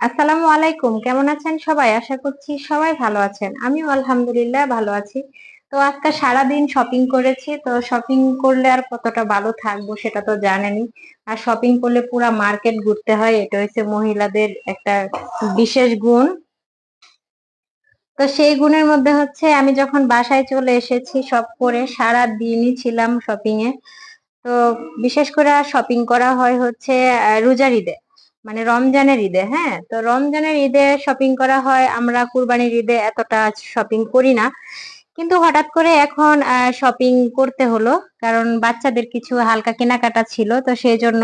আসসালামু আলাইকুম, কেমন আছেন সবাই? আশা করছি সবাই ভালো আছেন। আমিও আলহামদুলিল্লাহ ভালো আছি। তো আজকে সারাদিন শপিং করেছি, তো শপিং করলে আর কতটা ভালো থাকব সেটা তো জানেনই। আর শপিং করলে পুরা মার্কেট ঘুরতে হয়, এটা হচ্ছে মহিলাদের একটা বিশেষ গুণ। তো সেই গুণের মধ্যে হচ্ছে আমি যখন বাসায় চলে এসেছি সব করে সারা দিনই ছিলাম শপিং এ। তো বিশেষ করে শপিং করা হয় হচ্ছে রোজার ঈদে। মানে রমজানের ঈদে হ্যাঁ? তো রমজানের ঈদে শপিং করা হয়। আমরা কুরবানির ঈদে এতটা শপিং করি না। কিন্তু হঠাৎ করে এখন শপিং করতে হলো। কারণ বাচ্চাদের কিছু হালকা কেনাকাটা ছিল, তো সেই জন্য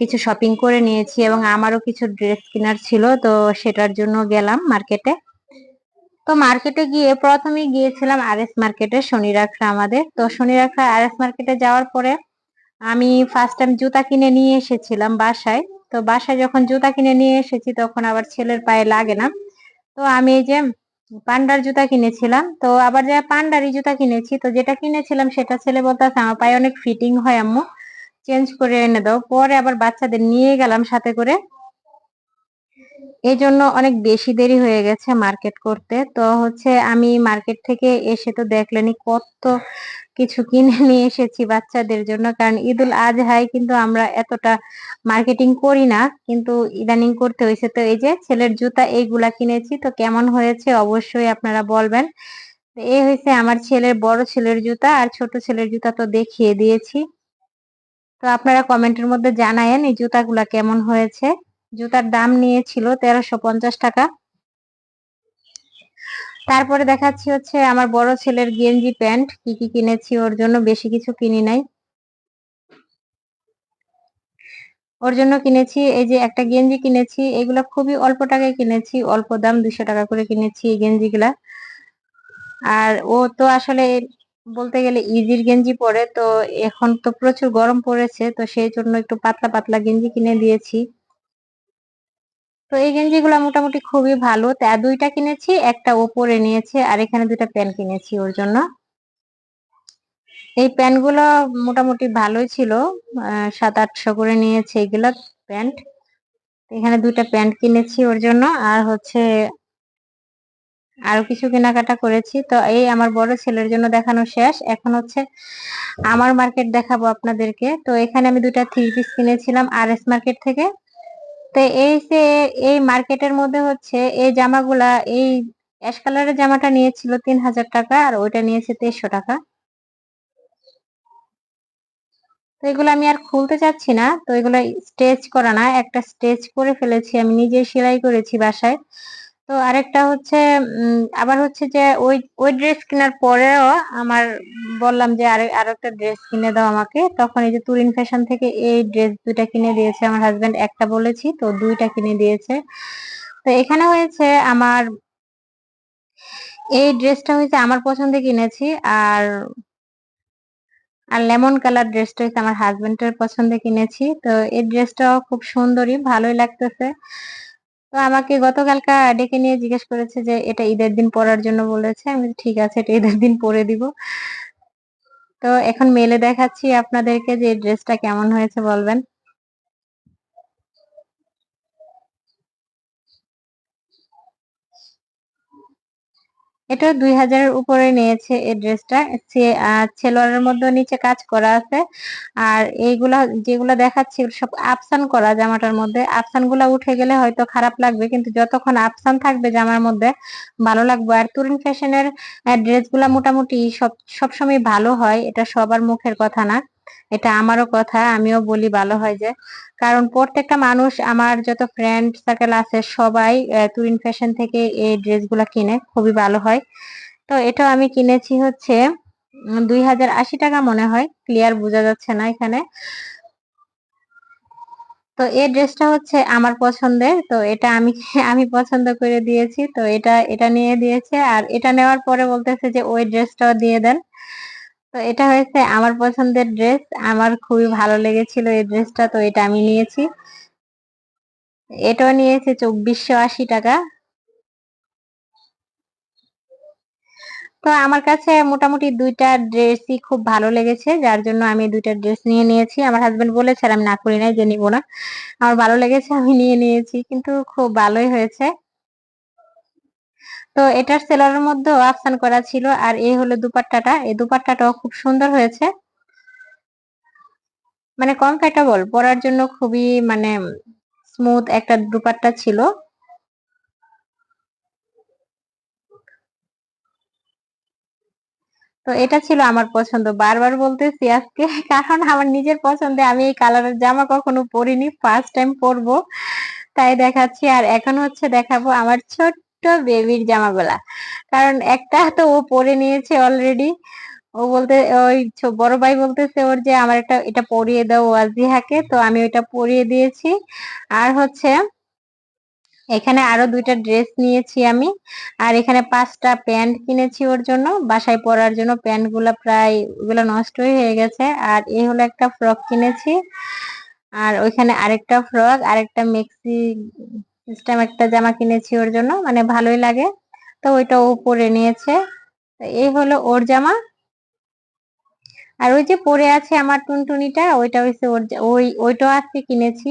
কিছু শপিং করে নিয়েছি এবং আমারও কিছু ড্রেস কেনার ছিল, তো সেটার জন্য গেলাম মার্কেটে তো মার্কেটে গিয়ে প্রথমে গিয়েছিলাম আর এস মার্কেটে শনি রাখা আমাদের। তো শনি রাখা আর এস মার্কেটে যাওয়ার পরে আমি ফার্স্ট টাইম জুতা কিনে নিয়ে এসেছিলাম বাসায়। তো বাসায় যখন জুতা কিনে নিয়ে এসেছি, তখন আবার ছেলের পায়ে লাগে না। তো আমি এই যে পান্ডার জুতা কিনেছিলাম, তো আবার যে পান্ডারি জুতা কিনেছি, তো যেটা কিনেছিলাম সেটা ছেলে বলতেছে, আমার পায়ে অনেক ফিটিং হয় আম্মু। চেঞ্জ করে এনে দাও। পরে আবার বাচ্চাদের নিয়ে গেলাম সাথে করে। এই জন্য অনেক বেশি দেরি হয়ে গেছে মার্কেট করতে। তো হচ্ছে আমি মার্কেট থেকে এসে তো দেখলেনি কত কিছু কিনে নিয়ে এসেছি বাচ্চাদের জন্য। কারণ ঈদুল আজ আজহায় কিন্তু আমরা এতটা মার্কেটিং করি না, কিন্তু ইদানিং করতে হয়েছে। তো এই যে ছেলের জুতা এইগুলা কিনেছি, তো কেমন হয়েছে অবশ্যই আপনারা বলবেন। এই হয়েছে আমার ছেলের বড় ছেলের জুতা আর ছোট ছেলের জুতা তো দেখিয়ে দিয়েছি। তো আপনারা কমেন্টের মধ্যে জানায়েন এই জুতাগুলা কেমন হয়েছে। জুতার দাম নিয়েছিল তেরোশো পঞ্চাশ টাকা। তারপরে দেখাচ্ছি হচ্ছে আমার বড় ছেলের গেঞ্জি প্যান্ট, কি কি কিনেছি ওর জন্য, বেশি কিছু কিনি নাই। ওর জন্য কিনেছি, এই যে একটা গেঞ্জি কিনেছি, এগুলো খুবই অল্প টাকায় কিনেছি, অল্প দাম দুশো টাকা করে কিনেছি এই গেঞ্জিগুলা। আর ও তো আসলে বলতে গেলে ইজির গেঞ্জি পরে, তো এখন তো প্রচুর গরম পড়েছে, তো সেই জন্য একটু পাতলা পাতলা গেঞ্জি কিনে দিয়েছি। তো এই গেঞ্জিগুলো মোটামুটি খুবই ভালো। তা দুইটা কিনেছি, একটা ওপরে নিয়েছে আর এখানে দুইটা প্যান্ট কিনেছি ওর জন্য। এই প্যান্টগুলো মোটামুটি ভালোই ছিল। সাত আটশো করে নিয়েছে এইগুলো প্যান্ট। এখানে দুইটা প্যান্ট কিনেছি ওর জন্য। আর হচ্ছে আরও কিছু কেনাকাটা করেছি। তো এই আমার বড় ছেলের জন্য দেখানো শেষ। এখন হচ্ছে আমার মার্কেট দেখাবো আপনাদেরকে। তো এখানে আমি দুইটা থ্রি পিস কিনেছিলাম আর এস মার্কেট থেকে। তো এই যে, এই মার্কেটের মধ্যে হচ্ছে এই জামাগুলা, এই অ্যাশ কালারের জামাটা নিয়েছিল তিন হাজার টাকা আর ওইটা নিয়েছে তেইশশো টাকা। তো এগুলো আমি আর খুলতে চাচ্ছি না, তো এগুলো স্টেচ করা না, একটা স্টেচ করে ফেলেছি। আমি নিজে সেলাই করেছি বাসায়। তো আরেকটা হচ্ছে আবার হচ্ছে যে ওই ওই ড্রেস কেনার পরেও আমার বললাম যে আরে, আরও একটা ড্রেস কিনে দাও আমাকে। তখন এই যে তুরিন ফ্যাশন থেকে এই ড্রেস দুইটা কিনে দিয়েছে আমার হাজবেন্ড একটা বলেছি, তো দুইটা কিনে দিয়েছে। তো এখানে হয়েছে আমার, এই ড্রেসটা হয়েছে আমার পছন্দে কিনেছি, আর আর লেমন কালার ড্রেসটা হয়েছে আমার হাজবেন্ডের পছন্দে কিনেছি। তো এই ড্রেসটাও খুব সুন্দরই ভালোই লাগতেছে। তো আমাকে গতকালকা ডেকে নিয়ে জিজ্ঞেস করেছে যে, এটা ঈদের দিন পরার জন্য বলেছে। আমি ঠিক আছে, এটা ঈদের দিন পরে দিব। তো এখন মেলে দেখাচ্ছি আপনাদেরকে যে ড্রেসটা কেমন হয়েছে, বলবেন। এটা দুই হাজারের উপরে নিয়েছে এই ড্রেসটা। ছেলোয়ারের মধ্যে নিচে কাজ করা আছে। আর এইগুলা যেগুলা দেখাচ্ছি সব আফসান করা জামাটার মধ্যে। আফসানগুলা উঠে গেলে হয়তো খারাপ লাগবে, কিন্তু যতক্ষণ আফসান থাকবে জামার মধ্যে, ভালো লাগবে। আর তুরিন ফ্যাশনের ড্রেসগুলা মোটামুটি সব, সবসময় ভালো হয়, এটা সবার মুখের কথা না। এটা আমারও কথা, আমিও বলি ভালো হয় যে। কারণ প্রত্যেকটা মানুষ, আমার যত ফ্রেন্ড সার্কেল আছে, সবাই তুরিন ফ্যাশন থেকে এই ড্রেসগুলো কিনে, খুবই ভালো হয়। তো এটাও আমি কিনেছি হচ্ছে দুই হাজার আশি টাকা মনে হয় ক্লিয়ার বোঝা যাচ্ছে না এখানে। তো এই ড্রেসটা হচ্ছে আমার পছন্দের, তো এটা আমি আমি পছন্দ করে দিয়েছি। তো এটা এটা নিয়ে দিয়েছে, আর এটা নেওয়ার পরে বলতেছে যে ওই ড্রেসটাও দিয়ে দেন। তো এটা হয়েছে আমার পছন্দের ড্রেস আমার খুবই ভালো লেগেছিল এই ড্রেসটা তো এটা আমি নিয়েছি। এটাও নিয়েছে চব্বিশশো আশি টাকা। তো আমার কাছে মোটামুটি দুইটা ড্রেসই খুব ভালো লেগেছে, যার জন্য আমি দুইটা ড্রেস নিয়ে নিয়েছি। আমার হাজবেন্ড বলেছে আমি না করি নাই যে নিব না। আমার ভালো লেগেছে, আমি নিয়ে নিয়েছি, কিন্তু খুব ভালোই হয়েছে। তো এটার সেলারের মধ্যেও অপশন করা ছিল, আর এই হলো দুপাট্টাটা। এই দুপাট্টাটাও খুব সুন্দর হয়েছে। মানে কমফর্টেবল পরার জন্য খুবই মানে স্মুথ একটা দুপাট্টা ছিল। তো এটা ছিল আমার পছন্দ। বারবার বলতেছি আজকে, কারণ আমার নিজের পছন্দে আমি এই কালারের জামা কখনো পরিনি ফার্স্ট টাইম পরবো, তাই দেখাচ্ছি। আর এখন হচ্ছে দেখাবো আমার ছোট্ট বেবির জামাগুলা। কারণ একটা তো ও পরে নিয়েছে অলরেডি ও বলতে, ওই বড় ভাই বলতেছে ওর যে, আমার একটা, এটা পরিয়ে দাও ওয়াজিহাকে। তো আমি ওইটা পরিয়ে দিয়েছি। আর হচ্ছে, এখানে আরও দুইটা ড্রেস নিয়েছি আমি। আর এখানে পাঁচটা প্যান্ট কিনেছি ওর জন্য। বাসায় পরার জন্য প্যান্টগুলা প্রায় ওগুলো নষ্টই হয়ে গেছে। আর এই হলো একটা ফ্রক কিনেছি। আর ওইখানে আরেকটা ফ্রক আরেকটা মেক্সি সিস্টেম একটা জামা কিনেছি ওর জন্য মানে ভালোই লাগে। তো ওইটা ও পরে নিয়েছে। এই হলো ওর জামা। আর ওই যে পরে আছে আমার টুনটুনিটা, ওইটা হচ্ছে ওর ওই ওইটাও আজকে কিনেছি।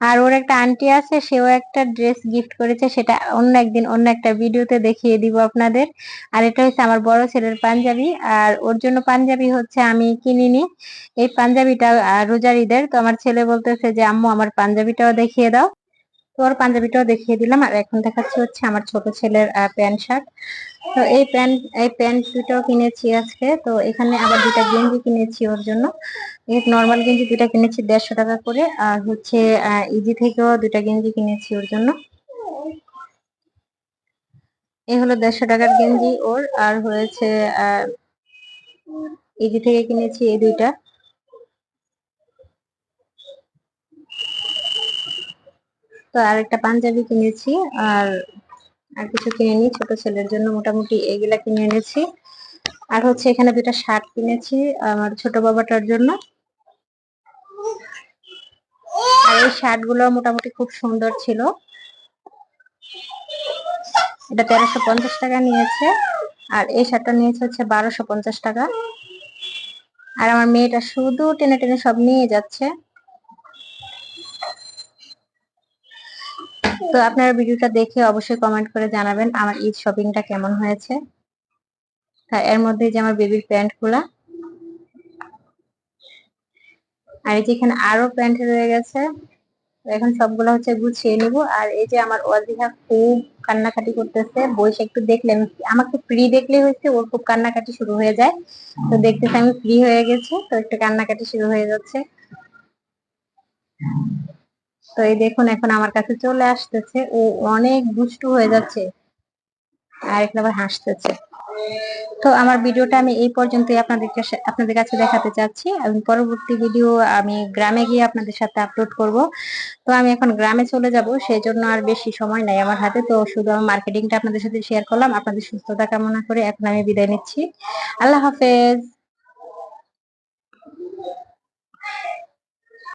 আর ওর একটা আন্টি আছে, সেও একটা ড্রেস গিফট করেছে, সেটা অন্য একদিন অন্য একটা ভিডিওতে দেখিয়ে দিব আপনাদের। আর এটা হচ্ছে আমার বড় ছেলের পাঞ্জাবি। আর ওর জন্য পাঞ্জাবি হচ্ছে আমি কিনিনি। এই পাঞ্জাবিটা রোজার ঈদের তো আমার ছেলে বলতেছে যে, আম্মু, আমার পাঞ্জাবিটাও দেখিয়ে দাও। তো ওর পাঞ্জাবিটাও দেখিয়ে দিলাম। আর এখন দেখাচ্ছি হচ্ছে আমার ছোট ছেলের প্যান্ট শার্ট। তো এই প্যান্ট এই প্যান্ট দুটাও কিনেছি আজকে। তো এখানে আবার দুটা গেঞ্জি কিনেছি ওর জন্য। নর্মাল গেঞ্জি দুটা কিনেছি দেড়শো টাকা করে। আর হচ্ছে ইজি থেকেও দুটা গেঞ্জি কিনেছি ওর জন্য। এই হলো দেড়শো টাকার গেঞ্জি ওর। আর হয়েছে ইজি থেকে কিনেছি এই দুইটা। তো আর একটা পাঞ্জাবি কিনেছি আর আর কিছু কিনেনি, ছোট ছেলের জন্য মোটামুটি এগুলা কিনে এনেছি। আর হচ্ছে এখানে দুটা শার্ট কিনেছি আমার ছোট বাবাটার জন্য। আর এই শার্টগুলো মোটামুটি খুব সুন্দর ছিল। এটা তেরোশো পঞ্চাশ টাকা নিয়েছে আর এই শার্টটা নিয়েছে হচ্ছে বারোশো পঞ্চাশ টাকা। আর আমার মেয়েটা শুধু টেনে টেনে সব নিয়ে যাচ্ছে। তো আপনারা ভিডিওটা দেখে অবশ্যই কমেন্ট করে জানাবেন আমার ঈদ শপিংটা কেমন হয়েছে। তা এর মধ্যে যে আমার বেবির প্যান্টগুলা। আর এই যে এখানে আরও প্যান্ট রয়ে গেছে। এখন সবগুলো হচ্ছে গুছিয়ে নিব। আর এই যে আমার ওয়াজিহা খুব কান্নাকাটি করতেছে। বইসে একটু দেখলে আমি- আমাকে ফ্রি দেখলেই হচ্ছে ওর খুব কান্নাকাটি শুরু হয়ে যায়। তো দেখতেছে আমি ফ্রি হয়ে গেছি। তো একটু কান্নাকাটি শুরু হয়ে যাচ্ছে। তো এই দেখুন, এখন আমার কাছে চলে আসতেছে। ও অনেক দুষ্টু হয়ে যাচ্ছে। আর এখন আবার হাসতেছে। তো আমার ভিডিওটা আমি এই পর্যন্তই আপনাদের কাছে আপনাদের কাছে দেখাতে চাচ্ছি। আমি পরবর্তী ভিডিও আমি গ্রামে গিয়ে আপনাদের সাথে আপলোড করব। তো আমি এখন গ্রামে চলে যাব সেই জন্য আর বেশি সময় নাই আমার হাতে। তো শুধু আমি মার্কেটিংটা আপনাদের সাথে শেয়ার করলাম। আপনাদের সুস্থতা কামনা করে এখন আমি বিদায় নিচ্ছি। আল্লাহ হাফেজ।